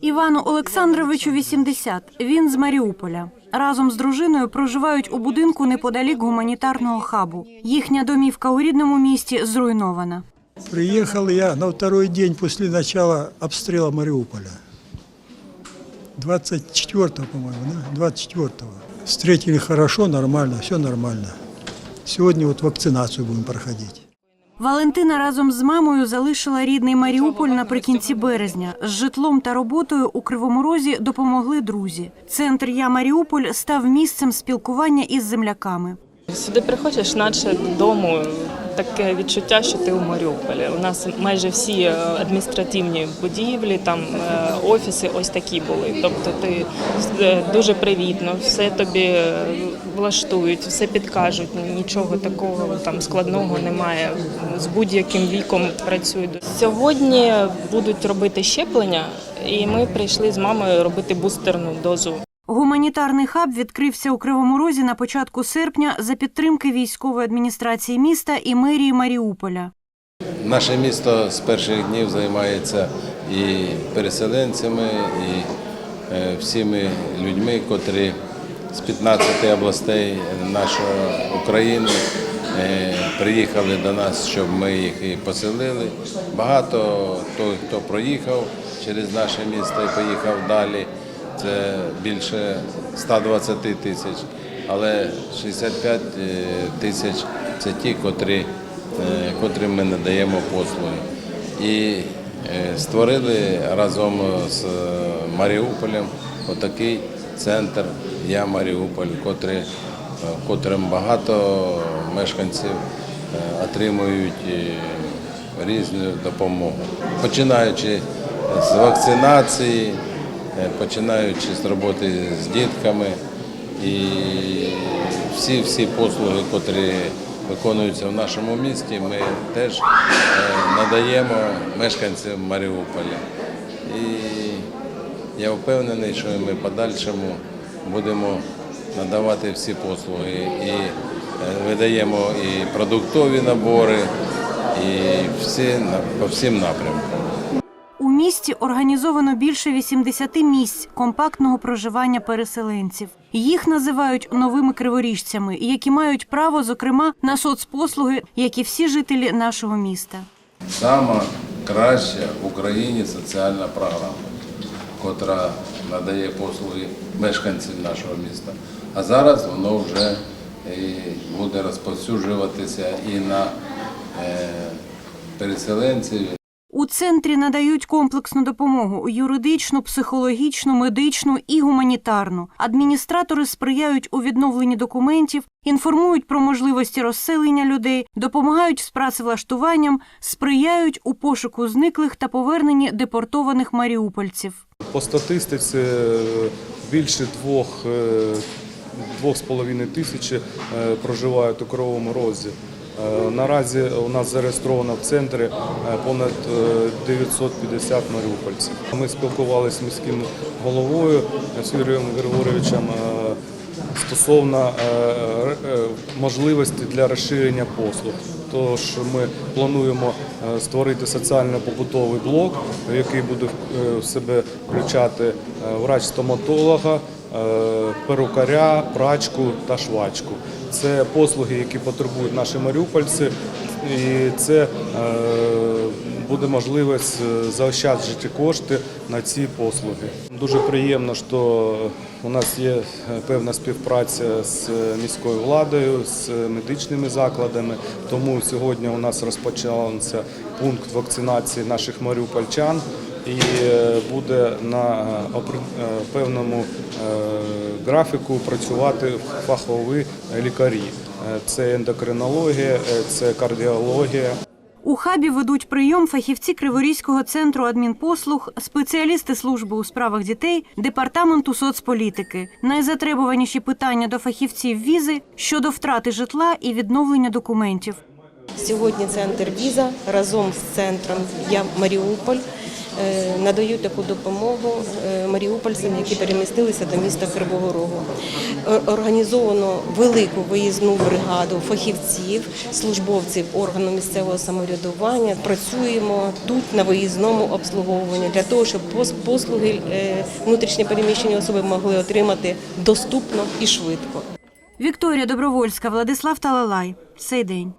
Івану Олександровичу 80. Він з Маріуполя. Разом з дружиною проживають у будинку неподалік гуманітарного хабу. Їхня домівка у рідному місті зруйнована. Приехал я на второй день после начала обстрела Мариуполя. 24 по-моему, да? 24-го. Встретили хорошо, нормально, все нормально. Сегодня вот вакцинацию будем проходить. Валентина разом з мамою залишила рідний Маріуполь наприкінці березня. З житлом та роботою у Кривому Розі допомогли друзі. Центр Я Маріуполь став місцем спілкування із земляками. Сюди приходиш, наче додому, таке відчуття, що ти у Маріуполі. У нас майже всі е, адміністративні будівлі, там е, офіси ось такі були. Тобто ти е, дуже привітно, все тобі влаштують, все підкажуть. Нічого такого там складного немає. З будь-яким віком працюють. Сьогодні будуть робити щеплення, і ми прийшли з мамою робити бустерну дозу. Гуманітарний хаб відкрився у Кривому Розі на початку серпня за підтримки військової адміністрації міста і мерії Маріуполя. Наше місто з перших днів займається і переселенцями, і е, всіми людьми, котрі з 15 областей нашої України е, приїхали до нас, щоб ми їх і поселили. Багато той, хто проїхав через наше місто і поїхав далі. Це більше 120 тисяч, але 65 тисяч це ті, котрі е, котрим ми надаємо послуги. І е, створили разом з Маріуполем отакий центр Я Маріуполь, котрий, е, котрим багато мешканців е, отримують е, різну допомогу. Починаючи з вакцинації, е, починаючи з роботи з дітками і всі всі послуги, котрі виконуються в нашому місті, ми теж е, надаємо мешканцям Маріуполя. І я впевнений, що ми подальшому будемо надавати всі послуги і е, видаємо і продуктові набори, і всі по всім напрямкам. Місті організовано більше 80 місць компактного проживання переселенців. Їх називають новими криворіжцями, які мають право, зокрема, на соцпослуги, як і всі жителі нашого міста. Сама краща в Україні соціальна програма, котра надає послуги мешканців нашого міста. А зараз воно вже і буде розповсюджуватися і на е, переселенців, У центрі надають комплексну допомогу юридичну, психологічну, медичну і гуманітарну. Адміністратори сприяють у відновленні документів, інформують про можливості розселення людей, допомагають з працевлаштуванням, сприяють у пошуку зниклих та поверненні депортованих маріупольців. По статистиці е, більше двох, е, двох з половиною тисячі е, проживають у Кривому Розі. Е, Наразі у нас зареєстровано в центрі е, понад е, 950 маріупольців. Ми спілкувалися з міським головою е, з Юрієм Григоровичем е, стосовно е, е, можливості для розширення послуг. Тож ми плануємо е, створити соціально-побутовий блок, який буде е, в себе включати е, врач-стоматолога, е, перукаря, прачку та швачку. Це послуги, які потребують наші маріупольці, і це е, буде можливість е, заощаджити кошти на ці послуги. Дуже приємно, що у нас є е, певна співпраця з міською владою, з медичними закладами. Тому сьогодні у нас розпочався пункт вакцинації наших маріупольчан. І е, буде на е, е, певному графіку працювати фахові лікарі. Це ендокринологія, це кардіологія. У хабі ведуть прийом фахівці Криворізького центру адмінпослуг, спеціалісти служби у справах дітей, департаменту соцполітики. Найзатребуваніші питання до фахівців візи щодо втрати житла і відновлення документів. Сьогодні центр Віза разом з центром Я Маріуполь надають таку допомогу е, маріупольцям, які перемістилися до міста Кривого Рогу. Організовано велику виїзну бригаду фахівців, службовців органу місцевого самоврядування. Працюємо тут на виїзному обслуговуванні для того, щоб послуги е, внутрішньо переміщені особи могли отримати доступно і швидко. Вікторія Добровольська, Владислав Талалай. Цей день.